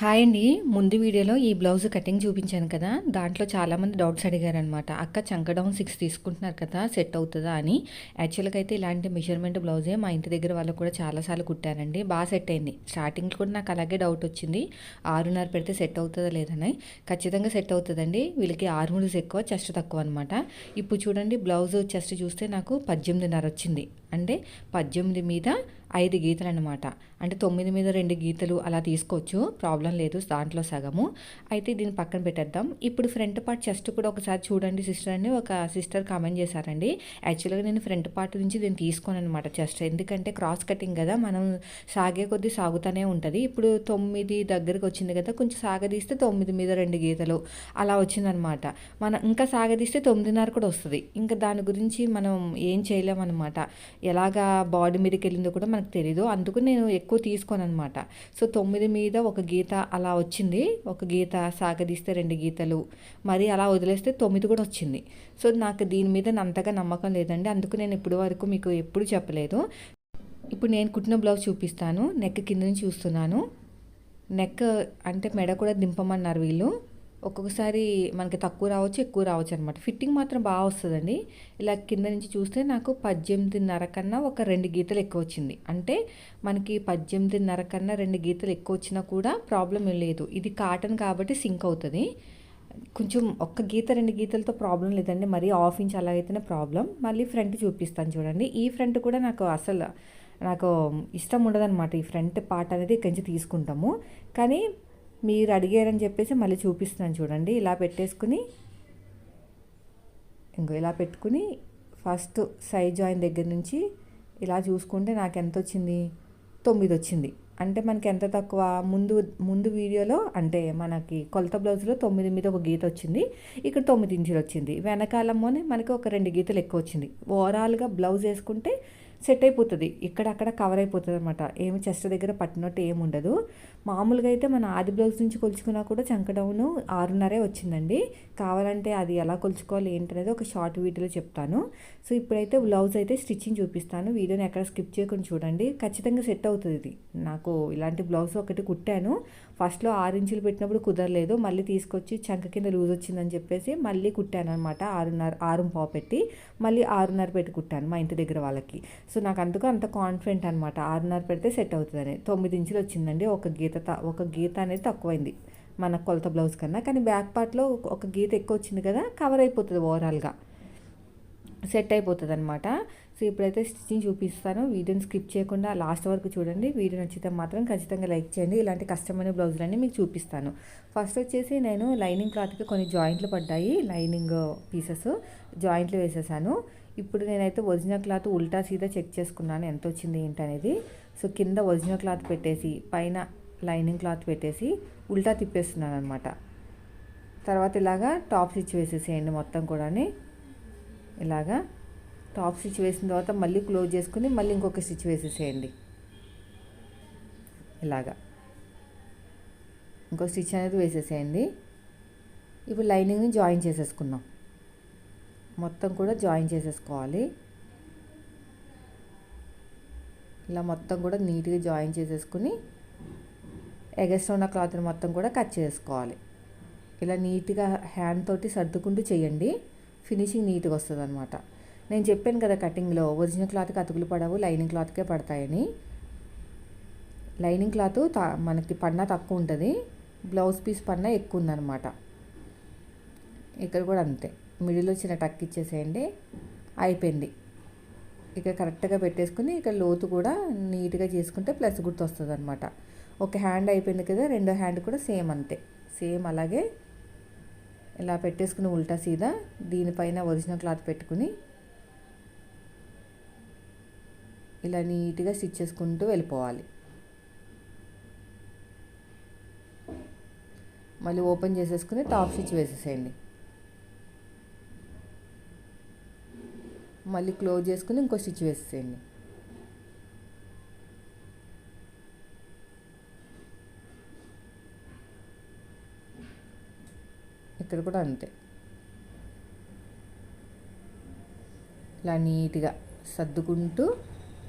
Hi అండి. ముందు వీడియోలో ఈ బ్లౌజ్ కటింగ్ చూపించాను కదా. దాంట్లో చాలామంది డౌట్స్ అడిగారనమాట అక్క చంక డౌన్ సిక్స్ తీసుకుంటున్నారు కదా సెట్ అవుతుందా అని. యాక్చువల్గా అయితే ఇలాంటి మెజర్మెంట్ బ్లౌజే మా ఇంటి దగ్గర వాళ్ళు కూడా చాలాసార్లు కుట్టారండి బాగా సెట్ అయింది. స్టార్టింగ్లో కూడా నాకు అలాగే డౌట్ వచ్చింది. ఆరున్నర పెడితే సెట్ అవుతుందా లేదని. ఖచ్చితంగా సెట్ అవుతుందండి. వీళ్ళకి ఆరు మూడు ఎక్కువ చెస్ట్ తక్కువ అనమాట ఇప్పుడు చూడండి బ్లౌజ్ చెస్ట్ చూస్తే నాకు పద్దెనిమిదిన్నర వచ్చింది. అంటే పద్దెనిమిది మీద ఐదు గీతలు అనమాట అంటే తొమ్మిది మీద రెండు గీతలు అలా తీసుకోవచ్చు. ప్రాబ్లం లేదు దాంట్లో సగము. అయితే దీన్ని పక్కన పెట్టేద్దాం. ఇప్పుడు ఫ్రంట్ పార్ట్ చెస్ట్ కూడా ఒకసారి చూడండి సిస్టర్ అని ఒక సిస్టర్ కామెంట్ చేశారండి. యాక్చువల్గా నేను ఫ్రంట్ పార్ట్ నుంచి దీన్ని తీసుకోను అనమాట చెస్ట్ ఎందుకంటే క్రాస్ కటింగ్ కదా మనం సాగే కొద్దీ సాగుతూనే ఉంటుంది. ఇప్పుడు తొమ్మిది దగ్గరకు వచ్చింది కదా కొంచెం సాగదీస్తే తొమ్మిది మీద రెండు గీతలు అలా వచ్చిందనమాట మనం ఇంకా సాగదీస్తే తొమ్మిదిన్నర కూడా వస్తుంది. ఇంకా దాని గురించి మనం ఏం చేయలేమన్నమాట. ఎలాగా బాడీ మీదకి వెళ్ళిందో కూడా మనకు తెలీదు. అందుకు నేను ఎక్కువ తీసుకోను అనమాట సో తొమ్మిది మీద ఒక గీత అలా వచ్చింది. ఒక గీత సాగదీస్తే రెండు గీతలు. మరి అలా వదిలేస్తే తొమ్మిది కూడా వచ్చింది. సో నాకు దీని మీద అంతగా నమ్మకం లేదండి. అందుకు నేను ఇప్పుడు వరకు మీకు ఎప్పుడు చెప్పలేదు. ఇప్పుడు నేను కుట్టిన బ్లౌజ్ చూపిస్తాను. నెక్ కింద నుంచి చూస్తున్నాను. నెక్ అంటే మెడ కూడా దింపమన్నారు వీళ్ళు. ఒక్కొక్కసారి మనకి తక్కువ రావచ్చు ఎక్కువ రావచ్చు అనమాట ఫిట్టింగ్ మాత్రం బాగా వస్తుందండి. ఇలా కింద నుంచి చూస్తే నాకు పద్దెనిమిదిన్నర కన్నా ఒక రెండు గీతలు ఎక్కువ వచ్చింది. అంటే మనకి పద్దెనిమిదిన్నర కన్నా రెండు గీతలు ఎక్కువ వచ్చినా కూడా ప్రాబ్లం ఏం లేదు. ఇది కాటన్ కాబట్టి సింక్ అవుతుంది. కొంచెం ఒక్క గీత రెండు గీతలతో ప్రాబ్లం లేదండి. మరీ హాఫ్ ఇంచ్ అలా అయితేనే ప్రాబ్లం మళ్ళీ ఫ్రంట్ చూపిస్తాను చూడండి. ఈ ఫ్రంట్ కూడా నాకు అసలు నాకు ఇష్టం ఉండదన్నమాట. ఈ ఫ్రంట్ పార్ట్ అనేది ఇక్కడి నుంచి తీసుకుంటాము. కానీ మీరు అడిగారని చెప్పేసి మళ్ళీ చూపిస్తున్నాను చూడండి. ఇలా పెట్టేసుకుని ఇంకో ఇలా పెట్టుకుని ఫస్ట్ సైడ్ జాయిన్ దగ్గర నుంచి ఇలా చూసుకుంటే నాకు ఎంత వచ్చింది? తొమ్మిది వచ్చింది. అంటే మనకి ఎంత తక్కువ? ముందు ముందు వీడియోలో అంటే మనకి కొలత బ్లౌజ్లో తొమ్మిది మీద ఒక గీత వచ్చింది. ఇక్కడ తొమ్మిది ఇంచులు వచ్చింది. వెనకాలమ్మోనే మనకి ఒక రెండు గీతలు ఎక్కువ వచ్చింది. ఓవరాల్గా బ్లౌజ్ వేసుకుంటే సెట్ అయిపోతుంది. ఇక్కడ అక్కడ కవర్ అయిపోతుంది అనమాట ఏమి చెస్ట్ దగ్గర పట్టినట్టు ఏమి ఉండదు. మామూలుగా అయితే మన ఆది బ్లౌజ్ నుంచి కొలుచుకున్నా కూడా చంక డౌన్ ఆరున్నరే వచ్చిందండి. కావాలంటే అది ఎలా కొలుచుకోవాలి ఏంటనేది ఒక షార్ట్ వీడియోలో చెప్తాను. సో ఇప్పుడైతే బ్లౌజ్ అయితే స్టిచ్చింగ్ చూపిస్తాను. వీడియోని ఎక్కడ స్కిప్ చేయకుండా చూడండి. ఖచ్చితంగా సెట్ అవుతుంది ఇది. నాకు ఇలాంటి బ్లౌజ్ ఒకటి కుట్టాను. ఫస్ట్లో ఆరు ఇంచులు పెట్టినప్పుడు కుదరలేదు. మళ్ళీ తీసుకొచ్చి చంక కింద లూజ్ వచ్చిందని చెప్పేసి మళ్ళీ కుట్టాను అనమాట ఆరున్నర ఆరు పావు పెట్టి మళ్ళీ ఆరున్నర పెట్టి కుట్టాను మా ఇంటి దగ్గర వాళ్ళకి. సో నాకు అందుకు అంత కాన్ఫిడెంట్ అనమాట ఆరున్నర పెడితే సెట్ అవుతుందని. తొమ్మిది ఇంచులు వచ్చిందండి. ఒక గీత ఒక గీత అనేది తక్కువైంది. మన కొలత బ్లౌజ్ కన్నా. కానీ బ్యాక్ పార్ట్లో ఒక గీత ఎక్కువ వచ్చింది కదా కవర్ అయిపోతుంది ఓవరాల్గా సెట్ అయిపోతుంది అనమాట సో ఇప్పుడైతే స్టిచ్చింగ్ చూపిస్తాను. వీడియోని స్కిప్ చేయకుండా లాస్ట్ వరకు చూడండి. వీడియో నచ్చితే మాత్రం ఖచ్చితంగా లైక్ చేయండి. ఇలాంటి కష్టమైన బ్లౌజులన్నీ మీకు చూపిస్తాను. ఫస్ట్ వచ్చేసి నేను లైనింగ్ క్లాత్కి కొన్ని జాయింట్లు పడ్డాయి. లైనింగ్ పీసెస్ జాయింట్లు వేసేసాను. ఇప్పుడు నేనైతే ఒరిజినల్ క్లాత్ ఉల్టా సీదా చెక్ చేసుకున్నాను. ఎంత వచ్చింది ఏంటనేది సో కింద ఒరిజినల్ క్లాత్ పెట్టేసి పైన లైనింగ్ క్లాత్ పెట్టేసి ఉల్టా తిప్పేస్తున్నాను అనమాట తర్వాత ఇలాగా టాప్ స్టిచ్ వేసేసేయండి మొత్తం కూడా ఇలాగా టాప్ స్టిచ్ వేసిన తర్వాత మళ్ళీ క్లోజ్ చేసుకుని మళ్ళీ ఇంకొక స్టిచ్ వేసేసేయండి ఇలాగా. ఇంకో స్టిచ్ అనేది వేసేసేయండి. ఇప్పుడు లైనింగ్ని జాయిన్ చేసేసుకుందాం. మొత్తం కూడా జాయిన్ చేసేసుకోవాలి. ఇలా మొత్తం కూడా నీట్గా జాయిన్ చేసేసుకుని ఎగస్ట్రా ఉన్న క్లాత్ని మొత్తం కూడా కట్ చేసుకోవాలి. ఇలా నీట్గా హ్యాండ్ తోటి సర్దుకుంటూ చేయండి. ఫినిషింగ్ నీట్గా వస్తుంది అనమాట నేను చెప్పాను కదా కటింగ్లో ఒరిజినల్ క్లాత్కి అతుకులు పడవు లైనింగ్ క్లాత్కే పడతాయని. లైనింగ్ క్లాత్ మనకి పడినా తక్కువ ఉంటుంది బ్లౌజ్ పీస్ పడినా ఎక్కువ ఉందన్నమాట. ఇక్కడ కూడా అంతే. మిడిల్లో చిన్న టక్ ఇచ్చేసేయండి అయిపోయింది. ఇక కరెక్ట్గా పెట్టేసుకుని ఇక లోతు కూడా నీట్గా చేసుకుంటే ప్లస్ గుర్తు వస్తుంది అనమాట ఒక హ్యాండ్ అయిపోయింది కదా రెండో హ్యాండ్ కూడా సేమ్ అంతే. సేమ్ అలాగే ఇలా పెట్టేసుకుని ఉల్టా సీదా దీనిపైన ఒరిజినల్ క్లాత్ పెట్టుకుని ఇలా నీట్గా స్టిచ్ చేసుకుంటూ వెళ్ళిపోవాలి. మళ్ళీ ఓపెన్ చేసేసుకుని టాప్ స్టిచ్ వేసేసేయండి. మళ్ళీ క్లోజ్ చేసుకుని ఇంకో స్టిచ్ వేసేయండి ఇక్కడ కూడా అంతే. ఇలా నీట్గా సర్దుకుంటూ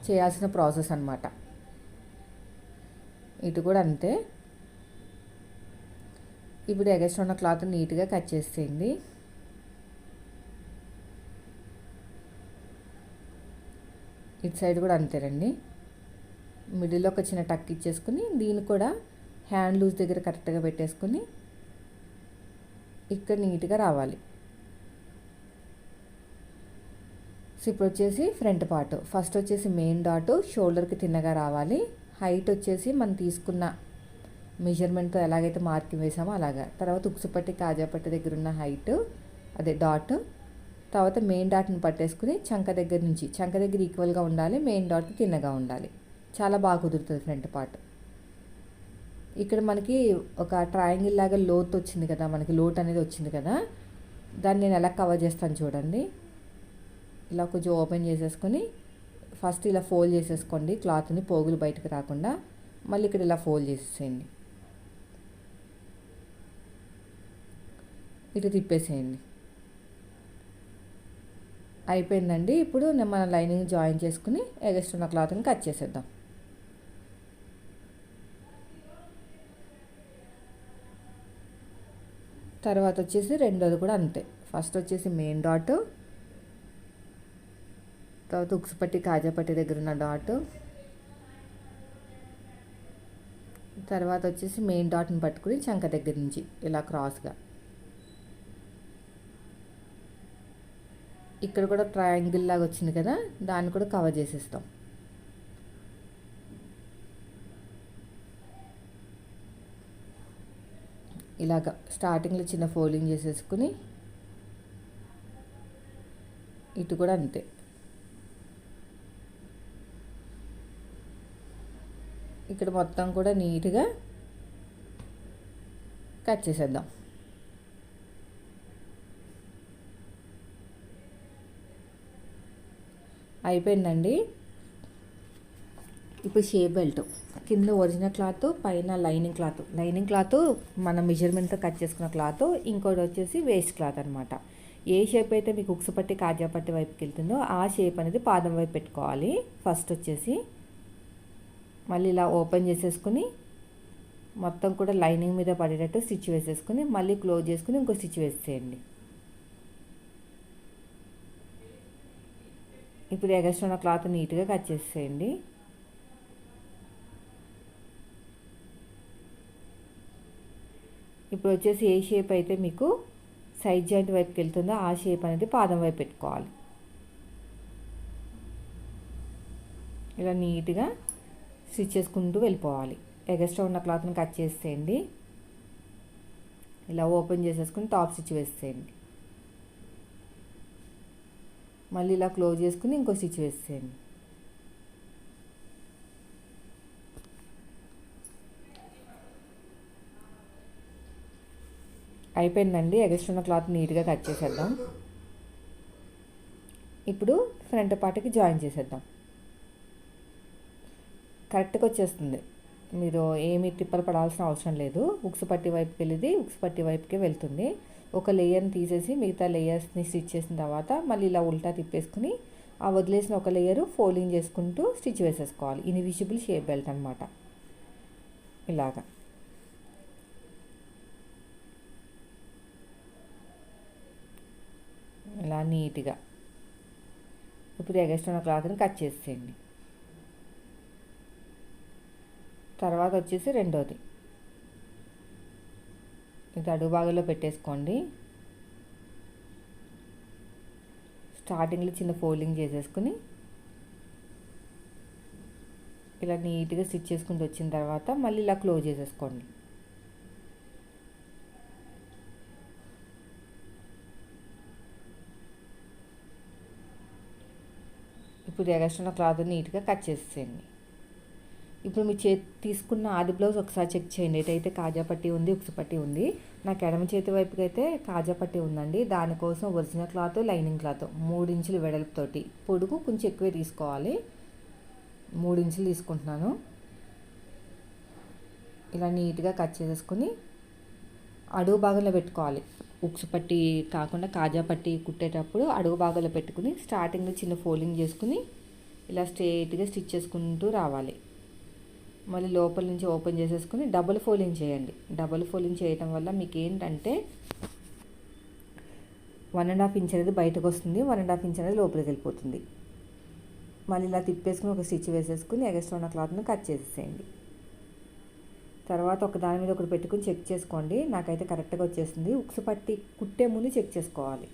చేయాల్సిన ప్రాసెస్ అనమాట ఇటు కూడా అంతే. ఇప్పుడు ఎగస్ట్ ఉన్న క్లాత్ నీట్గా కట్ చేసేయండి. ఇటు సైడ్ కూడా అంతేనండి. మిడిల్లో ఒక చిన్న టక్ ఇచ్చేసుకుని దీన్ని కూడా హ్యాండ్ లూజ్ దగ్గర కరెక్ట్గా పెట్టేసుకుని ఇక్కడ నీట్గా రావాలి. సో ఇప్పుడు వచ్చేసి ఫ్రంట్ పార్ట్ ఫస్ట్ వచ్చేసి మెయిన్ డాట్ షోల్డర్కి తిన్నగా రావాలి. హైట్ వచ్చేసి మనం తీసుకున్న మెజర్మెంట్తో ఎలాగైతే మార్కింగ్ వేసామో అలాగా. తర్వాత ఉక్సుపట్టి కాజాపట్టి దగ్గర ఉన్న హైట్ అదే డాట్ తర్వాత మెయిన్ డాట్ని పట్టేసుకుని చంక దగ్గర నుంచి చంక దగ్గర ఈక్వల్గా ఉండాలి మెయిన్ డాట్కి తిన్నగా ఉండాలి. చాలా బాగా కుదురుతుంది ఫ్రంట్ పార్ట్ ఇక్కడ మనకి ఒక ట్రయాంగిల్ లాగా లోత్ వచ్చింది కదా మనకి లోట్ అనేది వచ్చింది కదా దాన్ని నేను ఎలా కవర్ చేస్తాను చూడండి. ఇలా కొంచెం ఓపెన్ చేసేసుకొని ఫస్ట్ ఇలా ఫోల్డ్ చేసేసుకోండి. క్లాత్ని పోగులు బయటకు రాకుండా మళ్ళీ ఇక్కడ ఇలా ఫోల్డ్ చేసేసేయండి. ఇటు తిప్పేసేయండి. అయిపోయిందండి. ఇప్పుడు మన లైనింగ్ జాయిన్ చేసుకుని ఎగస్ట్ ఉన్న క్లాత్ని కట్ చేసేద్దాం. తర్వాత వచ్చేసి రెండోది కూడా అంతే. ఫస్ట్ వచ్చేసి మెయిన్ డాట్ తర్వాత ఉక్సుపట్టి కాజాపట్టి దగ్గర ఉన్న డాట్ తర్వాత వచ్చేసి మెయిన్ డాట్ని పట్టుకుని చంక దగ్గర నుంచి ఇలా క్రాస్గా ఇక్కడ కూడా ట్రయాంగిల్ లాగా వచ్చింది కదా దాన్ని కూడా కవర్ చేసేస్తాం. ఇలాగ స్టార్టింగ్లో చిన్న ఫోల్డింగ్ చేసేసుకుని ఇటు కూడా అంతే. ఇక్కడ మొత్తం కూడా నీట్గా కట్ చేసేద్దాం. అయిపోయిందండి. ఇప్పుడు షేప్ బెల్ట్. కింద ఒరిజినల్ క్లాత్ పైన లైనింగ్ క్లాత్. లైనింగ్ క్లాత్ మన మెజర్మెంట్తో కట్ చేసుకున్న క్లాత్. ఇంకోటి వచ్చేసి వేస్ట్ క్లాత్ అనమాట ఏ షేప్ అయితే మీకు ఉక్సు పట్టి కాజా పట్టి వైపుకి వెళ్తుందో ఆ షేప్ అనేది పాదం వైపు పెట్టుకోవాలి. ఫస్ట్ వచ్చేసి మళ్ళీ ఇలా ఓపెన్ చేసేసుకుని మొత్తం కూడా లైనింగ్ మీద పడేటట్టు స్టిచ్ వేసేసుకుని మళ్ళీ క్లోజ్ చేసుకుని ఇంకో స్టిచ్ వేసేయండి. ఇప్పుడు ఎగస్ట్రా ఉన్న క్లాత్ నీట్గా కట్ చేసేయండి. ఇప్పుడు వచ్చేసి ఏ షేప్ అయితే మీకు సైడ్ జాయింట్ వైపుకి వెళ్తుందో ఆ షేప్ అనేది పాదం వైపు పెట్టుకోవాలి. ఇలా నీట్గా స్టిచ్ చేసుకుంటూ వెళ్ళిపోవాలి. ఎగస్ట్రా ఉన్న క్లాత్ని కట్ చేసేయండి. ఇలా ఓపెన్ చేసేసుకుని టాప్ స్టిచ్ వేసేయండి. మళ్ళీ ఇలా క్లోజ్ చేసుకుని ఇంకో స్టిచ్ వేసేయండి. అయిపోయిందండి. ఎగస్ట్రా ఉన్న క్లాత్ నీట్గా కట్ చేసేద్దాం. ఇప్పుడు ఫ్రంట్ పార్ట్కి జాయిన్ చేసేద్దాం. కరెక్ట్గా వచ్చేస్తుంది. మీరు ఏమి తిప్పలు పడాల్సిన అవసరం లేదు. ఉక్సు పట్టి వైపుకి వెళ్ళింది ఉక్సు పట్టి వైపుకే వెళ్తుంది. ఒక లేయర్ని తీసేసి మిగతా లేయర్స్ని స్టిచ్ చేసిన తర్వాత మళ్ళీ ఇలా ఉల్టా తిప్పేసుకుని ఆ వదిలేసిన ఒక లేయరు ఫోల్డింగ్ చేసుకుంటూ స్టిచ్ వేసేసుకోవాలి. ఇన్విజిబుల్ షేప్ బెల్ట్ అనమాట ఇలాగా. ఇలా నీట్గా. ఇప్పుడు ఎగస్ట్రా క్లాత్ని కట్ చేసేయండి. తర్వాత వచ్చేసి రెండోది. ఇది అడుగు భాగంలో పెట్టేసుకోండి. స్టార్టింగ్లో చిన్న ఫోల్డింగ్ చేసేసుకుని ఇలా నీట్గా స్టిచ్ చేసుకుంటూ వచ్చిన తర్వాత మళ్ళీ ఇలా క్లోజ్ చేసేసుకోండి. ఇప్పుడు ఎగస్ట్రా క్లాత్ నీట్గా కట్ చేసేయండి ఇప్పుడు మీ చేతి తీసుకున్న ఆది బ్లౌజ్ ఒకసారి చెక్ చేయండి. ఏదైతే కాజా పట్టి ఉంది ఉక్సు పట్టి ఉంది. నాకు ఎడమ చేతి వైపుకి అయితే కాజా పట్టి ఉందండి. దానికోసం ఒరిజినల్ క్లాత్ లైనింగ్ క్లాత్ మూడు ఇంచులు వెడల్పుతోటి పొడుగు కొంచెం ఎక్కువే తీసుకోవాలి. మూడు ఇంచులు తీసుకుంటున్నాను. ఇలా నీట్గా కట్ చేసేసుకొని అడుగు భాగంలో పెట్టుకోవాలి. ఉక్సు పట్టి కాకుండా కాజా పట్టి కుట్టేటప్పుడు అడుగు భాగంలో పెట్టుకుని స్టార్టింగ్లో చిన్న ఫోల్డింగ్ చేసుకుని ఇలా స్ట్రేట్గా స్టిచ్ చేసుకుంటూ రావాలి. మళ్ళీ లోపల నుంచి ఓపెన్ చేసేసుకుని డబుల్ ఫోలింగ్ చేయండి. డబుల్ ఫోలింగ్ చేయటం వల్ల మీకు ఏంటంటే వన్ అండ్ హాఫ్ ఇంచ్ అనేది బయటకు వస్తుంది. వన్ అండ్ హాఫ్ ఇంచ్ అనేది లోపలికి వెళ్ళిపోతుంది. మళ్ళీ ఇలా తిప్పేసుకుని ఒక స్టిచ్ వేసేసుకుని ఎగస్ట్రా ఉన్న క్లాత్ని కట్ చేసేసేయండి. తర్వాత ఒక దాని మీద ఒకటి పెట్టుకుని చెక్ చేసుకోండి. నాకైతే కరెక్ట్గా వచ్చేసింది ఉక్సు పట్టి కుట్టే ముందు చెక్ చేసుకోవాలి.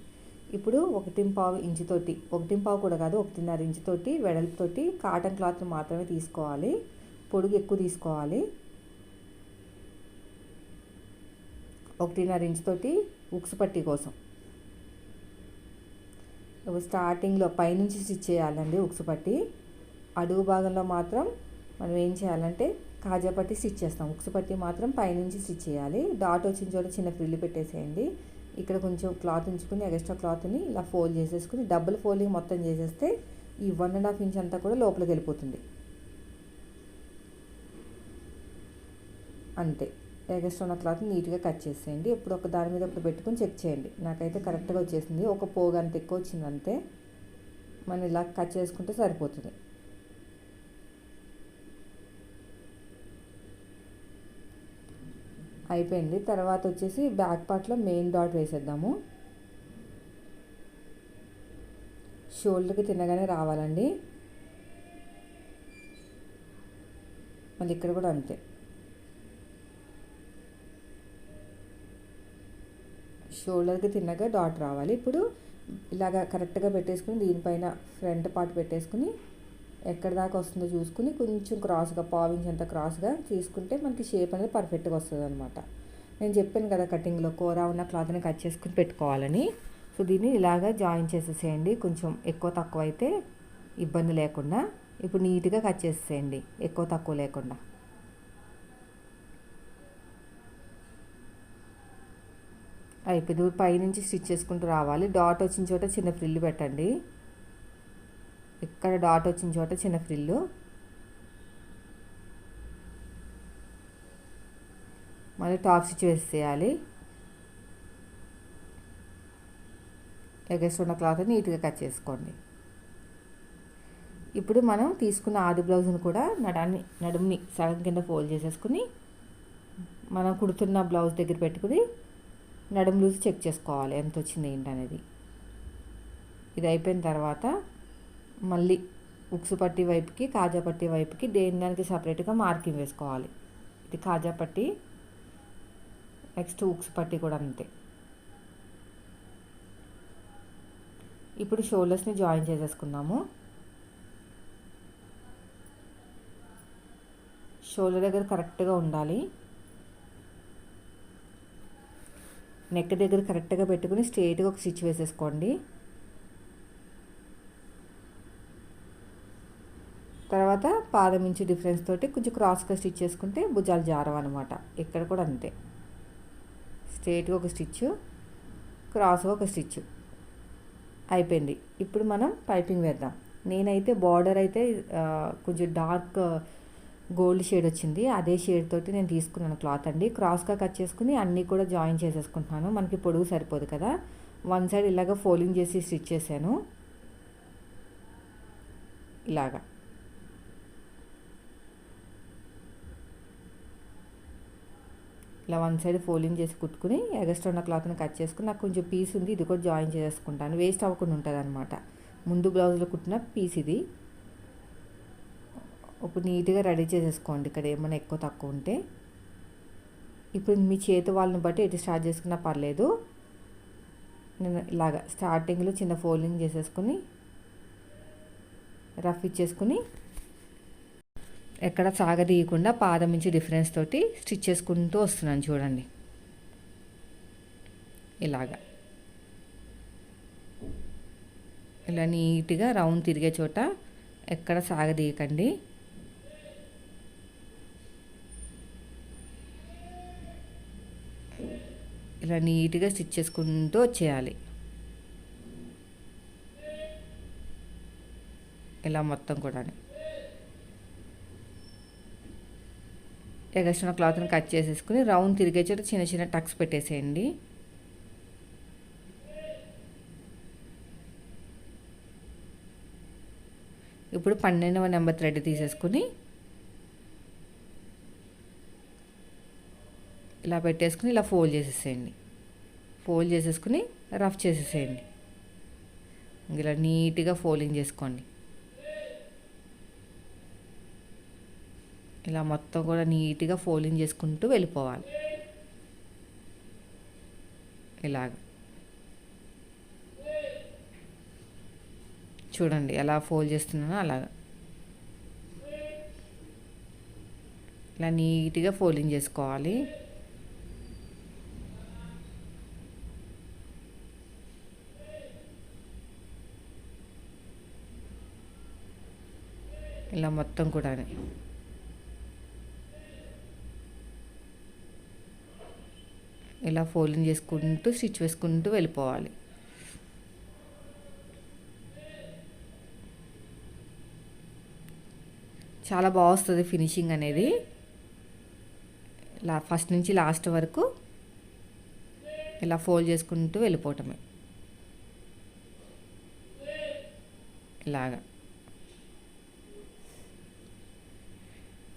ఇప్పుడు ఒకటి పావు ఇంచుతోటి ఒకటి పావు కూడా కాదు ఒకటిన్నర ఇంచుతోటి వెడల్పుతోటి కాటన్ క్లాత్ మాత్రమే తీసుకోవాలి. పొడుగు ఎక్కువ తీసుకోవాలి. ఒకటిన్నర ఇంచుతోటి ఉక్సు పట్టి కోసం. స్టార్టింగ్లో పైనుంచి స్టిచ్ చేయాలండి ఉక్సు పట్టి. అడుగు భాగంలో మాత్రం మనం ఏం చేయాలంటే కాజా పట్టి స్టిచ్ చేస్తాం. ఉక్సు పట్టి మాత్రం పైనుంచి స్టిచ్ చేయాలి. డాట్ వచ్చిన చోట చిన్న ఫ్రిల్లు పెట్టేసేయండి. ఇక్కడ కొంచెం క్లాత్ ఉంచుకుని ఎక్స్ట్రా క్లాత్ని ఇలా ఫోల్డ్ చేసేసుకుని డబుల్ ఫోల్డింగ్ మొత్తం చేసేస్తే ఈ వన్ అండ్ హాఫ్ ఇంచ్ అంతా కూడా లోపలికి వెళ్ళిపోతుంది. అంతే. ఎగస్ట్రా ఉన్న క్లాత్ నీట్గా కట్ చేసేయండి. ఇప్పుడు ఒక దాని మీద ఒకటి పెట్టుకొని చెక్ చేయండి. నాకైతే కరెక్ట్గా వచ్చేసింది. ఒక పోగు అంత ఎక్కువ వచ్చింది అంతే. మనం ఇలా కట్ చేసుకుంటే సరిపోతుంది. అయిపోయింది. తర్వాత వచ్చేసి బ్యాక్ పార్ట్లో మెయిన్ డాట్ వేసేద్దాము. షోల్డర్కి తినగానే రావాలండి. మళ్ళీ ఇక్కడ కూడా అంతే. షోల్డర్కి తిన్నగా డాట్ రావాలి. ఇప్పుడు ఇలాగ కరెక్ట్గా పెట్టేసుకుని దీనిపైన ఫ్రంట్ పార్ట్ పెట్టేసుకుని ఎక్కడ దాకా వస్తుందో చూసుకుని కొంచెం క్రాస్గా పావించి అంత క్రాస్గా తీసుకుంటే మనకి షేప్ అనేది పర్ఫెక్ట్గా వస్తుంది అనమాట నేను చెప్పాను కదా కటింగ్లో కూర ఉన్న క్లాత్ని కట్ చేసుకుని పెట్టుకోవాలని. సో దీన్ని ఇలాగా జాయిన్ చేసేసేయండి. కొంచెం ఎక్కువ తక్కువ అయితే ఇబ్బంది లేకుండా. ఇప్పుడు నీట్గా కట్ చేసేసేయండి. ఎక్కువ తక్కువ లేకుండా. అయిపోయింది. పైనుంచి స్టిచ్ చేసుకుంటూ రావాలి. డాట్ వచ్చిన చోట చిన్న ఫ్రిల్లు పెట్టండి. ఇక్కడ డాట్ వచ్చిన చోట చిన్న ఫ్రిల్లు. మళ్ళీ టాప్ స్టిచ్ వేసేయాలి. ఎగస్ట్ ఉన్న క్లాత్ నీట్గా కట్ చేసుకోండి. ఇప్పుడు మనం తీసుకున్న ఆది బ్లౌజ్ని కూడా నడాన్ని నడుముని సగం కింద ఫోల్డ్ చేసేసుకుని మనం కుడుతున్న బ్లౌజ్ దగ్గర పెట్టుకుని నడుము లూజ్ చెక్ చేసుకోవాలి. ఎంత వచ్చింది ఏంటనేది ఇది అయిపోయిన తర్వాత మళ్ళీ ఉక్సు పట్టి వైపుకి కాజా పట్టి వైపుకి దేని దానికి సపరేట్గా మార్కింగ్ వేసుకోవాలి. ఇది కాజా పట్టి నెక్స్ట్ ఉక్స్ పట్టి కూడా అంతే. ఇప్పుడు షోల్డర్స్ని జాయిన్ చేసేసుకుందాము. షోల్డర్ దగ్గర కరెక్ట్గా ఉండాలి. నెక్ దగ్గర కరెక్ట్గా పెట్టుకుని స్ట్రేట్గా ఒక స్టిచ్ వేసేసుకోండి. తర్వాత పాదం ఇంచు డిఫరెన్స్ తోటి కొంచెం క్రాస్గా స్టిచ్ చేసుకుంటే భుజాలు జారవు అనమాట ఇక్కడ కూడా అంతే. స్ట్రేట్గా ఒక స్టిచ్ క్రాస్గా ఒక స్టిచ్. అయిపోయింది. ఇప్పుడు మనం పైపింగ్ వేద్దాం. నేనైతే బార్డర్ అయితే కొంచెం డార్క్ గోల్డ్ షేడ్ వచ్చింది. అదే షేడ్ తోటి నేను తీసుకున్నాను క్లాత్ అండి. క్రాస్గా కట్ చేసుకుని అన్నీ కూడా జాయిన్ చేసేసుకుంటున్నాను. మనకి పొడుగు సరిపోదు కదా. వన్ సైడ్ ఇలాగ ఫోల్డింగ్ చేసి స్టిచ్ చేశాను. ఇలాగా. ఇలా వన్ సైడ్ ఫోల్డింగ్ చేసి కుట్టుకుని ఎగస్ట్ ఉన్న క్లాత్ని కట్ చేసుకుని నాకు కొంచెం పీస్ ఉంది. ఇది కూడా జాయిన్ చేసుకుంటాను వేస్ట్ అవ్వకుండా ఉంటుంది అనమాట ముందు బ్లౌజ్లో కుట్టిన పీస్ ఇది. ఇప్పుడు నీట్గా రెడీ చేసేసుకోండి. ఇక్కడ ఏమైనా ఎక్కువ తక్కువ ఉంటే. ఇప్పుడు మీ చేతి వాళ్ళని బట్టి ఎటు స్టార్ట్ చేసుకున్నా పర్లేదు. నేను ఇలాగ స్టార్టింగ్లో చిన్న ఫోల్డింగ్ చేసేసుకుని రఫ్ ఇచ్చేసుకుని ఎక్కడ సాగదీయకుండా పాదం నుంచి డిఫరెన్స్ తోటి స్టిచ్ చేసుకుంటూ వస్తున్నాను చూడండి. ఇలాగా. ఇలా నీట్గా రౌండ్ తిరిగే చోట ఎక్కడ సాగదీయకండి. ఇలా నీట్గా స్టిచ్ చేసుకుంటూ వచ్చేయాలి. ఇలా మొత్తం కూడా ఎగస్ట్రా క్లాత్ని కట్ చేసేసుకుని రౌండ్ తిరిగేచేట చిన్న చిన్న టక్స్ పెట్టేసేయండి. ఇప్పుడు పన్నెండవ నెంబర్ థ్రెడ్ తీసేసుకుని ఇలా పెట్టేసుకుని ఇలా ఫోల్డ్ చేసేసేయండి. ఫోల్డ్ చేసేసుకుని రఫ్ చేసేసేయండి. ఇలా నీట్గా ఫోల్డింగ్ చేసుకోండి. ఇలా మొత్తం కూడా నీట్గా ఫోల్డింగ్ చేసుకుంటూ వెళ్ళిపోవాలి. ఇలాగ. చూడండి ఎలా ఫోల్డ్ చేస్తున్నానో అలాగా. ఇలా నీట్గా ఫోల్డింగ్ చేసుకోవాలి. ఇలా మొత్తం కూడా ఇలా ఫోల్డింగ్ చేసుకుంటూ స్టిచ్ వేసుకుంటూ వెళ్ళిపోవాలి. చాలా బాగా వస్తుంది ఫినిషింగ్ అనేది. ఇలా ఫస్ట్ నుంచి లాస్ట్ వరకు ఇలా ఫోల్డ్ చేసుకుంటూ వెళ్ళిపోవటమే. ఇలాగా.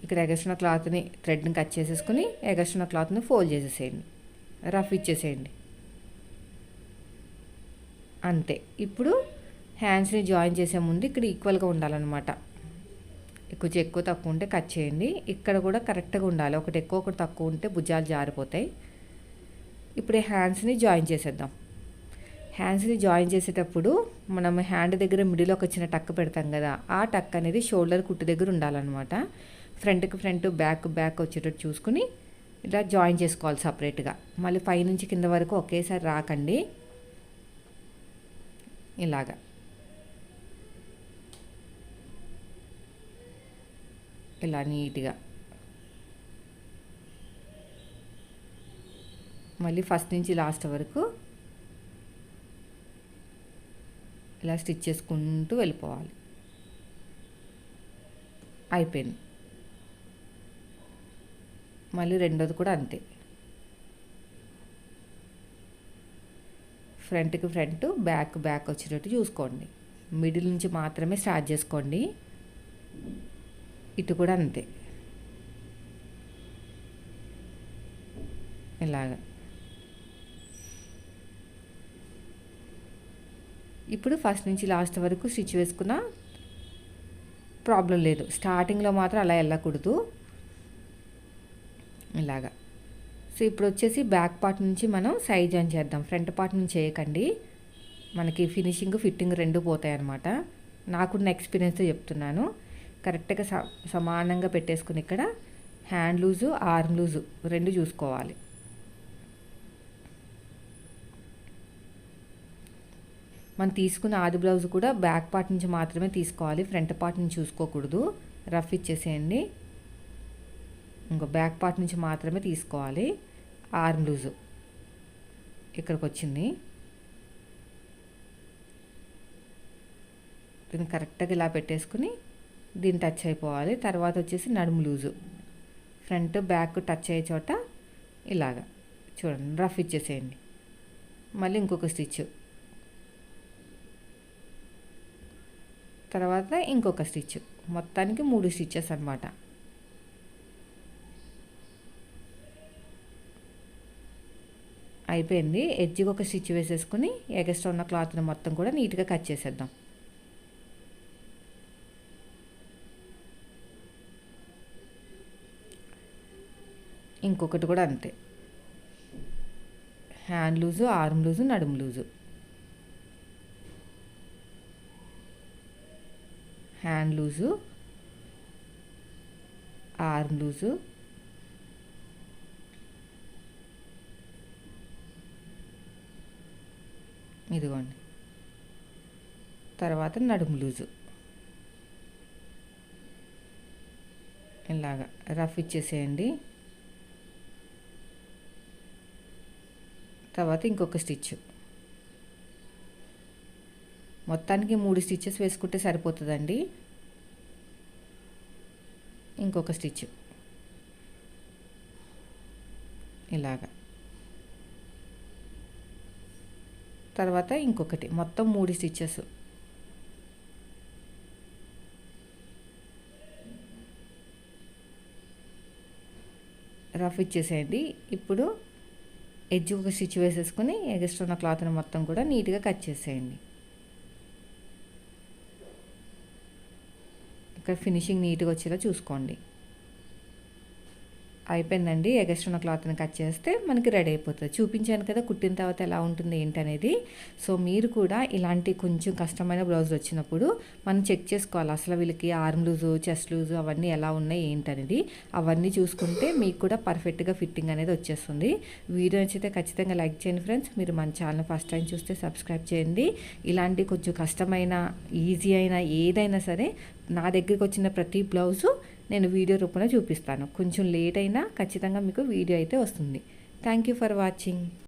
ఇక్కడ ఎగస్ట్రా క్లాత్ని థ్రెడ్ని కట్ చేసేసుకుని ఎగస్ట్రా క్లాత్ని ఫోల్డ్ చేసేసేయండి. రఫ్ ఇచ్చేసేయండి. అంతే. ఇప్పుడు హ్యాండ్స్ని జాయిన్ చేసే ముందు ఇక్కడ ఈక్వల్గా ఉండాలన్నమాట. కొంచెం ఎక్కువ తక్కువ ఉంటే కట్ చేయండి. ఇక్కడ కూడా కరెక్ట్గా ఉండాలి. ఒకటి ఎక్కువ ఒకటి తక్కువ ఉంటే భుజాలు జారిపోతాయి. ఇప్పుడు హ్యాండ్స్ని జాయిన్ చేసేద్దాం. హ్యాండ్స్ని జాయిన్ చేసేటప్పుడు మనం హ్యాండ్ దగ్గర మిడిల్ ఒక చిన్న టక్ పెడతాం కదా ఆ టక్ అనేది షోల్డర్ కుట్టు దగ్గర ఉండాలన్నమాట. ఫ్రంట్కి ఫ్రంట్ బ్యాక్ బ్యాక్ వచ్చేటట్టు చూసుకుని ఇలా జాయిన్ చేసుకోవాలి సపరేట్గా. మళ్ళీ పైనుంచి కింద వరకు ఒకేసారి రాకండి. ఇలాగా. ఇలా నీట్గా. మళ్ళీ ఫస్ట్ నుంచి లాస్ట్ వరకు ఇలా స్టిచ్ చేసుకుంటూ వెళ్ళిపోవాలి. అయిపోయింది. మళ్ళీ రెండోది కూడా అంతే. ఫ్రంట్కి ఫ్రంట్ బ్యాక్ బ్యాక్ వచ్చేటట్టు చూసుకోండి. మిడిల్ నుంచి మాత్రమే స్టార్ట్ చేసుకోండి. ఇటు కూడా అంతే. ఇలాగా. ఇప్పుడు ఫస్ట్ నుంచి లాస్ట్ వరకు స్టిచ్ వేసుకున్న ప్రాబ్లం లేదు. స్టార్టింగ్లో మాత్రం అలా వెళ్ళకూడదు. ఇలాగా. సో ఇప్పుడు వచ్చేసి బ్యాక్ పార్ట్ నుంచి మనం సైజ్ జాయిన్ చేద్దాం. ఫ్రంట్ పార్ట్ నుంచి చేయకండి. మనకి ఫినిషింగ్ ఫిట్టింగ్ రెండు పోతాయి అనమాట నాకున్న ఎక్స్పీరియన్స్తో చెప్తున్నాను. కరెక్ట్గా స సమానంగా పెట్టేసుకుని ఇక్కడ హ్యాండ్ లూజు ఆర్మ్ లూజు రెండు చూసుకోవాలి. మనం తీసుకున్న ఆది బ్లౌజ్ కూడా బ్యాక్ పార్ట్ నుంచి మాత్రమే తీసుకోవాలి. ఫ్రంట్ పార్ట్ నుంచి చూసుకోకూడదు. రఫ్ ఇచ్చేసేయండి. ఇంకో బ్యాక్ పార్ట్ నుంచి మాత్రమే తీసుకోవాలి. Arm loose. ఇక్కడికి వచ్చింది దీన్ని కరెక్ట్గా ఇలా పెట్టేసుకుని దీన్ని టచ్ అయిపోవాలి. తర్వాత వచ్చేసి నడుము లూజు. ఫ్రంట్ బ్యాక్ టచ్ అయ్యే చోట ఇలాగా. చూడండి రఫ్ ఇచ్చేసేయండి. మళ్ళీ ఇంకొక స్టిచ్. తర్వాత ఇంకొక స్టిచ్. మొత్తానికి మూడు స్టిచ్చెస్ అనమాట అయిపోయింది. ఎడ్జ్కి ఒక స్టిచ్ వేసేసుకుని ఎగస్ట్రా ఉన్న క్లాత్ని మొత్తం కూడా నీట్గా కట్ చేసేద్దాం. ఇంకొకటి కూడా అంతే. హ్యాండ్ లూజు ఆర్మ్ లూజు నడుము loose. Hand loose arm loose ఇదిగోండి. తర్వాత నడుము లూజు. ఇలాగా రఫ్ ఇచ్చేసేయండి. తర్వాత ఇంకొక స్టిచ్. మొత్తానికి మూడు స్టిచ్చెస్ వేసుకుంటే సరిపోతుందండి. ఇంకొక స్టిచ్. ఇలాగ. తర్వాత ఇంకొకటి. మొత్తం మూడు స్టిచ్చెస్. రఫ్ ఇచ్చేసేయండి. ఇప్పుడు ఎడ్జ్ ఒక స్టిచ్ వేసేసుకుని ఎగస్ట్ ఉన్న క్లాత్ని మొత్తం కూడా నీట్గా కట్ చేసేయండి. ఇక్కడ ఫినిషింగ్ నీట్గా వచ్చేలా చూసుకోండి. అయిపోయిందండి. ఎగస్ట్రా క్లాత్ని కట్ చేస్తే మనకి రెడీ అయిపోతుంది. చూపించాను కదా కుట్టిన తర్వాత ఎలా ఉంటుంది ఏంటనేది. సో మీరు కూడా ఇలాంటి కొంచెం కష్టమైన బ్లౌజ్ వచ్చినప్పుడు మనం చెక్ చేసుకోవాలి. అసలు వీళ్ళకి ఆర్మ్ లూజు చెస్ట్ లూజు అవన్నీ ఎలా ఉన్నాయి ఏంటనేది. అవన్నీ చూసుకుంటే మీకు కూడా పర్ఫెక్ట్గా ఫిట్టింగ్ అనేది వచ్చేస్తుంది. వీడియో నచ్చితే ఖచ్చితంగా లైక్ చేయండి ఫ్రెండ్స్. మీరు మన ఛానల్ ఫస్ట్ టైం చూస్తే సబ్స్క్రైబ్ చేయండి. ఇలాంటి కొంచెం కష్టమైన ఈజీ అయినా ఏదైనా సరే నా దగ్గరికి వచ్చిన ప్రతి బ్లౌజు నేను వీడియో రూపంలో చూపిస్తాను. కొంచెం లేట్ అయినా ఖచ్చితంగా మీకు వీడియో అయితే వస్తుంది. Thank you for watching